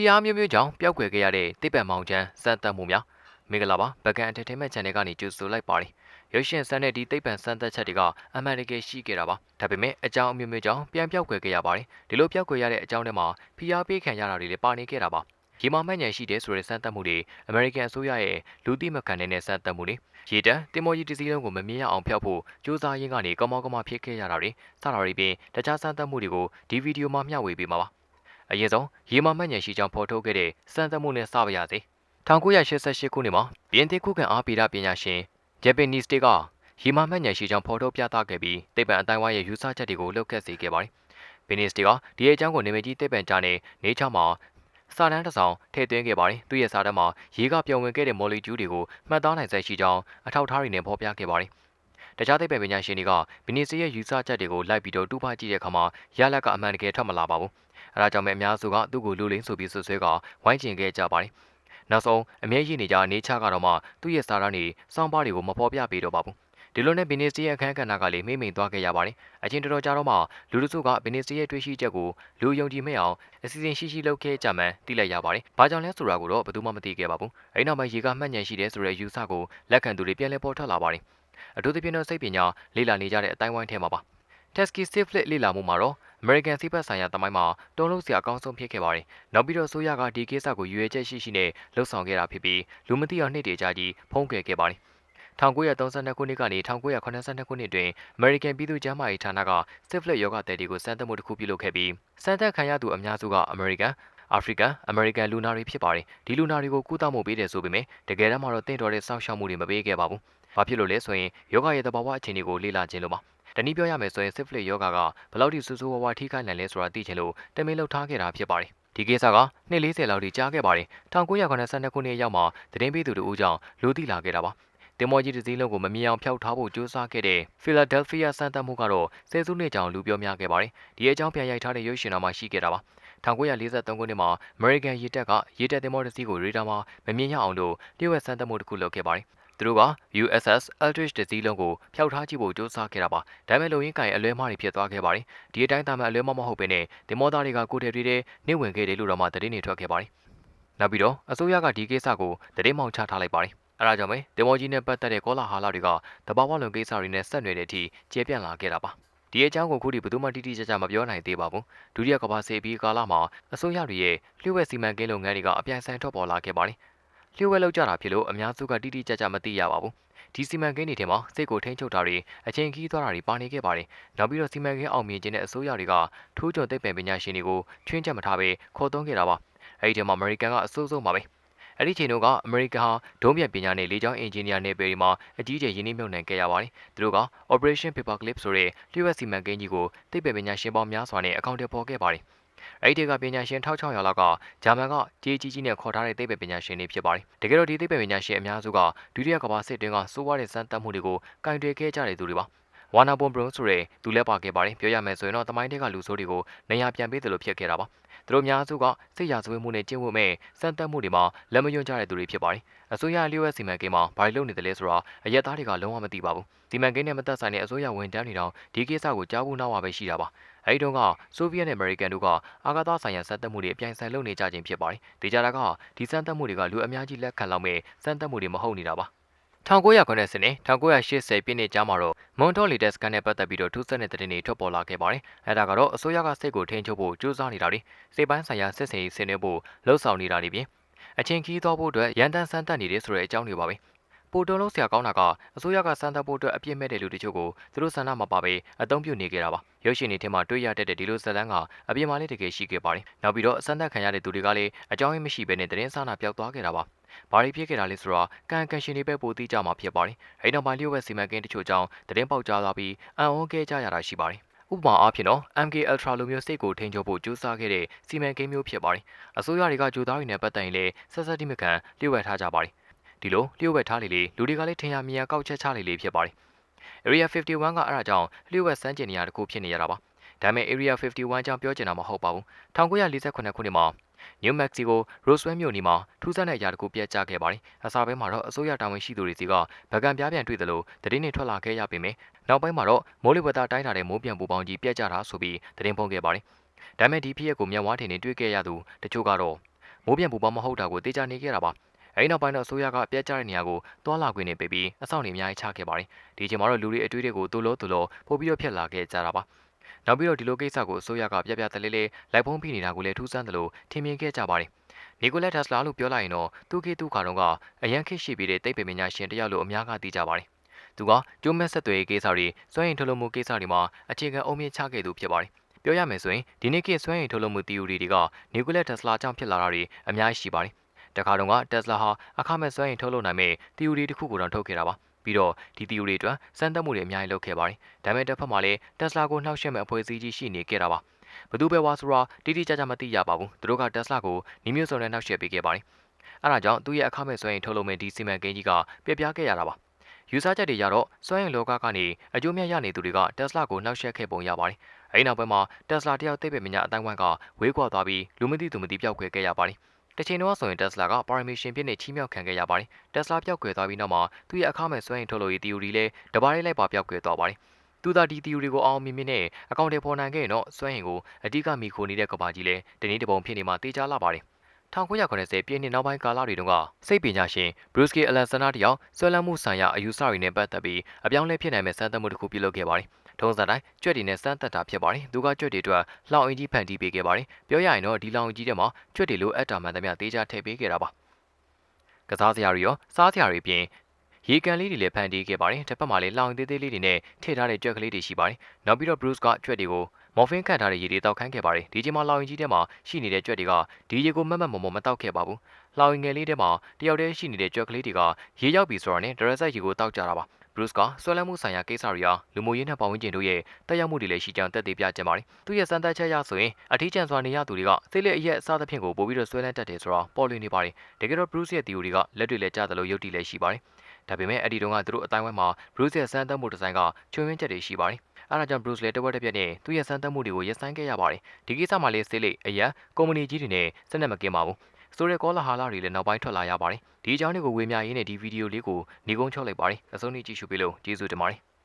ဖိအားမျိုးမျိုးကြောင့်ပျောက်ကွယ်ခဲ့ရတဲ့တိပ္ပံမောင်ချမ်းစမ်းသပ်မှုများမင်္ဂလာပါဘကန်အထက်ထင်းမဲ့ channel ကနေကြိုဆိုလိုက်ပါတယ်ရုပ်ရှင်စမ်းတဲ့ဒီတိပ္ပံစမ်းသပ်ချက်တွေကအမှန်တကယ်ရှိခဲ့တာပါဒါပေမဲ့အကြောင်းအမျိုးမျိုးကြောင့်ပြန်ပျောက်ကွယ်ခဲ့ရပါတယ်ဒီလိုပျောက်ကွယ်ရတဲ့အကြောင်းတွေမှာဖိအားပေးခံရတာတွေလည်းပါနေခဲ့တာပါရေမာမှတ်ဉဏ်ရှိတဲ့ဆိုတဲ့စမ်းသပ်မှုတွေအမေရိကန်အစိုးရရဲ့လူသိမခံတဲ့စမ်းသပ်မှုတွေရေတံတင်မော်ကြီးတစည်းလုံးကိုမမြင်ရအောင်ဖျောက်ဖို့စ조사ရင်းကနေကမောကမဖြစ်ခဲ့ရတာတွေစတာတွေပြင်တခြားစမ်းသပ်မှုတွေကိုဒီဗီဒီယိုမှာမျှဝေပေးမှာပါ အရင်ဆုံးရေမမှတ်ဉဏ်ရှိကြောင်းဖော်ထုတ်ခဲ့တဲ့စမ်းသပ်မှုနဲ့စပါရစေ1988ခုနှစ်မှာပြင်သစ်ခုခံအားဗေဒပညာရှင်ဂျပန်နီစတစ်ကရေမမှတ်ဉဏ်ရှိကြောင်းဖော်ထုတ်ပြသခဲ့ပြီးသိပ္ပံအတိုင်းဝိုင်းရဲ့ယူဆချက်တွေကိုလှုပ်ခတ်စေခဲ့ပါတယ်ဘင်းနစ်တီကဒီအကြောင်းကိုနေမကြီးသိပ္ပံကြားနဲ့နေချမှာစာတမ်းတစ်စောင်ထည့်သွင်းခဲ့ပါတယ်။သူ့ရဲ့စာတမ်းမှာရေကပြောင်းဝင်ခဲ့တဲ့မော်လီကျူးတွေကိုမှတ်သားနိုင်စေရှိကြောင်းအထောက်အထားတွေနဲ့ဖော်ပြခဲ့ပါတယ်။ တခြားသိပ္ပံပညာရှင်တွေကဘီနီစီရဲ့ယူဆချက်တွေကိုလိုက်ပြီးတော့တူးဖကြည့်တဲ့အခါမှာရလဒ်ကအမှန်တကယ်ထွက်မလာပါဘူး။အဲဒါကြောင့်ပဲအများစုကသူ့ကိုလူလိမ့်ဆိုပြီးဆွဆွဲကဝိုင်းကျင်ခဲ့ကြပါတယ်။နောက်ဆုံးအမြဲရည်နေကြနေချကတော့မှသူ့ရဲ့စာတမ်းတွေစောင်းပါးတွေကိုမဖော်ပြပေးတော့ပါဘူး။ဒီလိုနဲ့ဘီနီစီရဲ့အခန်းကဏ္ဍကလည်းမိမ့်မိန်သွားခဲ့ရပါတယ်။အချင်းတော်တော်ကြာတော့မှလူတို့စုကဘီနီစီရဲ့တွေးရှိချက်ကိုလူယုံကြည်မဲ့အောင်အစီအစဉ်ရှိရှိလုပ်ခဲ့ကြမှန်းသိလိုက်ရပါတယ်။ဘာကြောင့်လဲဆိုတာကိုတော့ဘယ်သူမှမသိခဲ့ပါဘူး။အဲဒီနောက်မှရေကမှတ်ဉဏ်ရှိတဲ့ဆိုတဲ့ယူဆကိုလက်ခံသူတွေပြန်လည်ပေါ်ထွက်လာပါတယ်။ အထူးသဖြင့်တော့စိတ်ပညာလေ့လာနေကြတဲ့အတိုင်းဝိုင်းထဲမှာပါ။ Tesky Safely လေ့လာမှုမှာတော့ American စီးပတ်ဆိုင်ရာတမိုင်းမှာတုံးလုံးစရာအကောင်းဆုံးဖြစ်ခဲ့ပါတယ်။နောက်ပြီးတော့ဆိုရကဒီကိစ္စကိုရွေချက်ရှိရှိနဲ့လှုပ်ဆောင်ခဲ့တာဖြစ်ပြီးလူမသိအောင်နှစ်တေကြာကြီးဖုံးကွယ်ခဲ့ပါတယ်1932ခုနှစ်ကနေ1982ခုနှစ်တွင် American ပြည်သူ့ကျန်းမာရေးဌာနက Syphilis ရောဂါသည်တွေကိုစမ်းသပ်မှုတစ်ခုပြုလုပ်ခဲ့ပြီးစမ်းသပ်ခံရသူအများစုက American အာဖရိကန်အမေရိကန်လူနာတွေဖြစ်ပါတယ်ဒီလူနာတွေကိုကုသမှုပေးတယ်ဆိုပေမဲ့တကယ်တမ်းမှာတော့တင့်တော်တဲ့စောင့်ရှောက်မှုတွေမပေးခဲ့ပါဘူးဘာဖြစ်လို့လဲဆိုရင်ယောဂရဲ့သဘာဝအခြေအနေကိုလေ့လာခြင်းလို့ပါတနည်းပြောရမယ်ဆိုရင် syphilis ယောဂကဘယ်လောက်ထိဆူဆူဝါးဝါထိခိုက်နိုင်လဲဆိုတာသိချင်လို့တမင်လှုပ်ထားခဲ့တာဖြစ်ပါတယ်ဒီကိစ္စကနှစ်40လောက်ထိကြာခဲ့ပါတယ်1982ခုနှစ်ရောက်မှာသတင်းပေးသူတို့ဦးကြောင့်လူသိလာခဲ့တာပါတင်မောကြီးတစ်စည်းလုံးကိုမမြင်အောင်ဖျောက်ထားဖို့ကြိုးစားခဲ့တဲ့ဖီလာဒဲလ်ဖီးယားစမ်းသပ်မှုကတော့ဆယ်စုနှစ်ကြောင်လူပြောများခဲ့ပါတယ်ဒီအကြောင်းပြန်ရိုက်ထားတဲ့ရုပ်ရှင်တော်မှာရှိခဲ့တာပါ 1943ခုနှစ်မှာ American ရေတပ်ကရေတပ်သင်္ဘောတစ်စီးကိုရေဒါမှာမမြင်ရအောင်လို့တရုတ်စမ်းသပ်မှုတစ်ခုလုပ်ခဲ့ပါတယ်သူတို့က USS Eldridge တစည်းလုံးကိုဖျောက်ထားကြည့်ဖို့ကြိုးစားခဲ့တာပါဒါပေမဲ့လုံရင်းကင်အလွဲမှားတွေဖြစ်သွားခဲ့ပါတယ်ဒီအတိုင်းသာမန်အလွဲမှားမဟုတ်ဘဲနဲ့ဒီမောသားတွေကကိုယ်ထည်တွေနေဝင်ခဲ့တယ်လို့တော့မှသတင်းတွေထွက်ခဲ့ပါတယ်နောက်ပြီးတော့အစိုးရကဒီကိစ္စကိုသတင်းမှောင်ချထားလိုက်ပါတယ်အဲဒါကြောင့်ပဲတင်မောကြီးနဲ့ပတ်သက်တဲ့ကောလာဟာလတွေကတဘာဝလွန်ကိစ္စတွေနဲ့ဆက်နွယ်တဲ့အထိကျေပြန့်လာခဲ့တာပါ ဒီအကြောင်းကိုခုထိဘယ်သူမှတိတိကျကျမပြောနိုင်သေးပါဘူးဒုတိယကမ္ဘာစစ်ပြီးကာလမှာအစိုးရတွေရဲ့လျှို့ဝှက်စီမံကိန်းလုပ်ငန်းတွေကအပြိုင်ဆိုင်ထွက်ပေါ်လာခဲ့ပါတယ်လျှို့ဝှက်လောက်ကြတာဖြစ်လို့အများစုကတိတိကျကျမသိရပါဘူးဒီစီမံကိန်းတွေထဲမှာစိတ်ကိုထိန်းချုပ်တာတွေအချိန်ကြီးသွားတာတွေပါနေခဲ့ပါတယ်နောက်ပြီးတော့စီမံကိန်းအောင်မြင်ခြင်းတဲ့အစိုးရတွေကထိုးကြုံသိပ္ပံပညာရှင်တွေကိုချွင်းချက်မထားဘဲခေါ်သွင်းခဲ့တာပါအဲဒီထဲမှာအမေရိကန်ကအစိုးဆုံးပါပဲ အဲ့ဒီချိန်တုန်းကအမေရိကန်ဟာဒုံးပြန်ပညာနဲ့လေကြောင်းအင်ဂျင်နီယာနယ်ပယ်တွေမှာအကြီးအကျယ်ရင်းနှီးမြှုပ်နှံခဲ့ရပါတယ်။သူတို့က Operation Paperclip ဆိုတဲ့လျှို့ဝှက်စီမံကိန်းကြီးကိုသိပ္ပံပညာရှင်ပေါင်းများစွာနဲ့အကောင့်တွေပေါ်ခဲ့ပါတယ်။အဲ့ဒီကပညာရှင်1600လောက်ကဂျာမန်ကကြေးကြီးကြီးနဲ့ခေါ်ထားတဲ့သိပ္ပံပညာရှင်တွေဖြစ်ပါတယ်။တကယ်တော့ဒီသိပ္ပံပညာရှင်အများစုကဒုတိယကမ္ဘာစစ်တွင်းကစိုးဝါးတဲ့စမ်းသပ်မှုတွေကိုကင်တွယ်ခဲ့ကြတဲ့သူတွေပါ။ ဝါနာဘွန်ဘရုံဆိုတဲ့သူလည်းပါခဲ့ပါတယ်ပြောရမယ်ဆိုရင်တော့တမိုင်းတွေကလူဆိုးတွေကိုနေရာပြန်ပေးတယ်လို့ဖြစ်ခဲ့တာပါသူတို့များစုကစိတ်ရဆွေးမှုနဲ့ကျင့်ဝတ်မဲ့စံတက်မှုတွေမှာလက်မယွန့်ကြတဲ့သူတွေဖြစ်ပါတယ်။အစိုးရလျှို့ဝှက်စီမံကိန်းမှာဘာလို့လုပ်နေတယ်လဲဆိုတော့အရက်သားတွေကလုံးဝမသိပါဘူး။စီမံကိန်းနဲ့မသက်ဆိုင်တဲ့အစိုးရဝန်ထမ်းတွေတောင်ဒီကိစ္စကိုကြားဘူးနောက်ပါပဲရှိတာပါ။အဲဒီတုန်းကဆိုဗီယက်နဲ့အမေရိကန်တို့ကအာကာသဆိုင်ရာစံတက်မှုတွေအပြိုင်ဆိုင်လုပ်နေကြခြင်းဖြစ်ပါတယ်။ဒီကြတာကဒီစံတက်မှုတွေကလူအများကြီးလက်ခံလောက်မဲ့စံတက်မှုတွေမဟုတ်နေတာပါ။ 1990နဲ့1980ပြည့်နှစ်ကြားမှာတော့မွန်တိုလီတက်စကန်နဲ့ပတ်သက်ပြီးတော့ထူးဆန်းတဲ့သတင်းတွေထွက်ပေါ်လာခဲ့ပါတယ်။အဲဒါကတော့အစိုးရကစိတ်ကိုထိန်းချုပ်ဖို့ကြိုးစားနေတာတွေစိတ်ပိုင်းဆိုင်ရာစစ်စင်ရေးဆင်နွှဲဖို့လှုံ့ဆော်နေတာတွေပြင်အချင်းခီးသွားဖို့အတွက်ရန်တမ်းစမ်းသပ်နေတဲ့ဆိုတဲ့အကြောင်းတွေပါပဲ။ ပိုတုံးလုံးဆရာကောင်းတာကအစိုးရကစမ်းသပ်ဖို့အတွက်အပြစ်မဲ့တဲ့လူတချို့ကိုသူတို့ဆန္ဒမပါပဲအသုံးပြုနေကြတာပါ။ရုပ်ရှင်တွေထဲမှာတွေ့ရတတ်တဲ့ဒီလိုဇာတ်လမ်းကအပြစ်မှလည်းတကယ်ရှိခဲ့ပါတယ်။နောက်ပြီးတော့အစမ်းသပ်ခံရတဲ့သူတွေကလည်းအကြောင်းရင်းမရှိဘဲနဲ့သတင်းစာနာပျောက်သွားခဲ့တာပါ။ဘာတွေဖြစ်ခဲ့တာလဲဆိုတော့ကန်ကန်ရှင်တွေပဲပိုသိကြမှာဖြစ်ပါတယ်။အဲဒီနောက်ပိုင်းလျှို့ဝှက်စီမံကိန်းတချို့ကြောင့်သတင်းပေါက်ကြားလာပြီးအံ့ဩခဲ့ကြရတာရှိပါတယ်။ဥပမာအားဖြင့်တော့ MK Ultra လိုမျိုးစိတ်ကိုထိန်းချုပ်ဖို့ကြိုးစားခဲ့တဲ့စီမံကိန်းမျိုးဖြစ်ပါတယ်။အစိုးရတွေကကြိုးသားတွေနဲ့ပတ်သက်ရင်လည်းဆက်ဆက်တိမခံလျှို့ဝှက်ထားကြပါတယ်။ ဒီလိုလျှို့ဝှက်ထားလေလေလူတွေကလည်းထင်ရမြင်ရကောက်ချက်ချလေလေဖြစ်ပါတယ်။ Area 51ကအဲ့ဒါကြောင့်လျှို့ဝှက်စမ်းကျင်နေရတခုဖြစ်နေရတာပါ။ဒါပေမဲ့ Area 51ကြောင့်ပြောချင်တာမဟုတ်ပါဘူး။1948ခုနှစ်မှာနယူးမက္ကဆီကိုရိုစဝဲမြို့နီမှာထူးဆန်းတဲ့အရာတခုပြတ်ကျခဲ့ပါတယ်။အစားပိုင်းမှာတော့အစိုးရတာဝန်ရှိသူတွေစီကဗကန်ပြားပြန်တွေ့သလိုသတင်းတွေထွက်လာခဲ့ရပေမယ့်နောက်ပိုင်းမှာတော့မိုးလေဝသတိုင်းတာတဲ့မိုးပြန်ပူပေါင်းကြီးပြတ်ကျတာဆိုပြီးသတင်းဖုံးခဲ့ပါတယ်။ဒါမဲ့ဒီဖြစ်ရပ်ကိုမျက်ဝါးထင်နဲ့တွေ့ခဲ့ရသူတချို့ကတော့မိုးပြန်ပူပေါင်းမဟုတ်တာကိုတေချာနေခဲ့တာပါ အဲဒီနောက်ပိုင်းတော့အစိုးရကအပြတ်ကျတဲ့နေရာကိုတွာလာခွင့်နေပေးပြီးအဆောင်နေအများကြီးချခဲ့ပါတယ်ဒီအချိန်မှာတော့လူတွေအတွေ့တွေကိုတူလို့တူလို့ပို့ပြီးတော့ဖြစ်လာခဲ့ကြတာပါနောက်ပြီးတော့ဒီလိုကိစ္စကိုအစိုးရကပြပြတလေးလေးလိုက်ဖုံးဖိနေတာကိုလည်းထူးဆန်းတယ်လို့ထင်မြင်ခဲ့ကြပါတယ်နီကိုလက်တက်စလာလို့ပြောလိုက်ရင်တော့သူကေသူခါတော့ကအရန်ခစ်ရှိပြီးတဲ့တိတ်ပင်ပညာရှင်တယောက်လို့အများကသိကြပါတယ်သူကကျိုးမက်ဆက်သွယ်ရေးကိစ္စတွေစွမ်းရင်ထုတ်လုပ်မှုကိစ္စတွေမှာအခြေခံအုံမြင့်ချခဲ့သူဖြစ်ပါတယ်ပြောရမယ်ဆိုရင်ဒီနေ့ခေတ်စွမ်းရည်ထုတ်လုပ်မှု theory တွေကနီကိုလက်တက်စလာကြောင့်ဖြစ်လာတာတွေအများကြီးရှိပါတယ်။ တခါတုန်းကတက်စလာဟာအခမဲ့စွမ်းရည်ထုတ်လုပ်နိုင်မဲ့ theory တစ်ခုကိုတော့ထုတ်ခဲ့တာပါ။ပြီးတော့ဒီ theory အတွက်စမ်းသပ်မှုတွေအများကြီးလုပ်ခဲ့ပါတယ်။ဒါပေမဲ့တစ်ဖက်မှာလည်းတက်စလာကိုနှောက်ယှက်မဲ့အဖွဲ့အစည်းကြီးရှိနေခဲ့တာပါ။ဘသူပဲဝါဆိုတာတိတိကျကျမသိရပါဘူး။သူတို့ကတက်စလာကိုနီမျိုးစုံနဲ့နှောက်ယှက်ပေးခဲ့ပါတယ်။အဲဒါကြောင့်သူ့ရဲ့အခမဲ့စွမ်းရည်ထုတ်လုပ်မဲ့ဒီစီမံကိန်းကြီးကပြပြခဲ့ရတာပါ။ယူဆချက်တွေရတော့စွမ်းရည်လောကကနေအကျိုးမြတ်ရနေသူတွေကတက်စလာကိုနှောက်ယှက်ခဲ့ပုံရပါတယ်။အဲဒီနောက်ပိုင်းမှာတက်စလာတယောက်သိပ်ပဲမြညာအတိုင်းဝိုင်းကဝေးကွာသွားပြီးလူမသိသူမသိပျောက်ကွယ်ခဲ့ရပါတယ်။ တစ်ချိန်တော့ဆိုရင်တက်စလာကပါရမီရှင်ပြည့်နဲ့ချီးမြှောက်ခံခဲ့ရပါတယ်။တက်စလာပျောက်ကွယ်သွားပြီးနောက်မှာသူ့ရဲ့အခမဲ့စွမ်းရည်ထုတ်လို့ရေး theory လေးတပါးလေးလိုက်ပါပျောက်ကွယ်သွားပါတယ်။သူသာဒီ theory ကိုအောင်မြင်မြင်နဲ့အကောင့်တွေပေါ်နိုင်ခဲ့ရင်တော့စွမ်းရည်ကိုအဓိကမိခိုနေတဲ့ကဘာကြီးလဲတနေ့တပုံဖြစ်နေမှတေချာလာပါတယ်။1980ပြည့်နှစ်နောက်ပိုင်းကာလတွေတုန်းကစိတ်ပညာရှင် Bruce K. Alexander တယောက်ဆွဲလန်းမှုဆိုင်ရာအယူဆတွေနဲ့ပတ်သက်ပြီးအပြောင်းလဲဖြစ်နိုင်မဲ့စမ်းသပ်မှုတစ်ခုပြုလုပ်ခဲ့ပါတယ်။ ထုံးစံတိုင်းကြွက်တွေနဲ့စမ်းသပ်တာဖြစ်ပါတယ်။သူကကြွက်တွေအတွက်လောင်အင်ကြီးဖန်တီးပေးခဲ့ပါတယ်။ပြောရရင်တော့ဒီလောင်အင်ကြီးထဲမှာကြွက်တွေလိုအပ်တာမှန်သမျှတေးကြထည့်ပေးခဲ့တာပါ။ကစားစရာတွေရောစားစရာတွေပြင်ရေကန်လေးတွေလည်းဖန်တီးခဲ့ပါတယ်။တစ်ဖက်မှာလည်းလောင်သေးသေးလေးတွေနဲ့ထည့်ထားတဲ့ကြွက်ကလေးတွေရှိပါတယ်။နောက်ပြီးတော့ Bruce ကကြွက်တွေကိုမော်ဖင်ခတ်ထားတဲ့ရေတွေတောက်ခန်းခဲ့ပါတယ်။ဒီချိန်မှာလောင်ရင်ကြီးထဲမှာရှိနေတဲ့ကြွက်တွေကဒီရေကိုမတ်မတ်မော်မော်မတောက်ခဲ့ပါဘူး။လောင်ရင်ငယ်လေးထဲမှာတယောက်တည်းရှိနေတဲ့ကြွက်ကလေးတွေကရေရောက်ပြီဆိုတော့နဲ့ဒရက်ဆက်ရေကိုတောက်ကြတာပါ။ Bruce ကဆွဲလန်းမှုဆိုင်ရာကိစ္စတွေဟာလူမှုရေးနဲ့ပတ်ဝန်းကျင်တို့ရဲ့တက်ရောက်မှုတွေလည်းရှိကြောင်းတက်သေးပြကြပါတယ်။သူရဲ့စံသက်ချက်ရဆိုရင်အထီးကျန်စွာနေရသူတွေကစိတ်လက်အရက်အစားသဖြင့်ကိုပို့ပြီးတော့ဆွဲလန်းတတ်တယ်ဆိုတာပေါ်လွင်နေပါတယ်။တကယ်တော့ Bruce ရဲ့ theory ကလက်တွေလည်းကြားသလိုရုပ်တည်လည်းရှိပါတယ်။ဒါပေမဲ့အဲ့ဒီတုန်းကသူတို့အတိုင်းဝိုင်းမှာ Bruce ရဲ့စမ်းသပ်မှုဒီဇိုင်းကချွင်းဝင်းချက်တွေရှိပါတယ်။အဲဒါကြောင့် Bruce လည်းတဝက်တစ်ပြက်နဲ့သူ့ရဲ့စမ်းသပ်မှုတွေကိုရပ်ဆိုင်းခဲ့ရပါတယ်။ဒီကိစ္စမှာလည်းစိတ်လိအရက်ကုမ္ပဏီကြီးတွေနဲ့စက်နဲ့မကင်းပါဘူး။ ဆိုရဲကောလာဟာလာတွေလည်းနောက်ပိုင်းထွက်လာရပါတယ်။ဒီအကြောင်းတွေကိုဝေမျှရင်းနဲ့ဒီဗီဒီယိုလေးကိုညီကုန်းချုပ်လိုက်ပါတယ်။အဆုံးထိကြည့်ရှုပေးလို့ကျေးဇူးတင်ပါတယ်။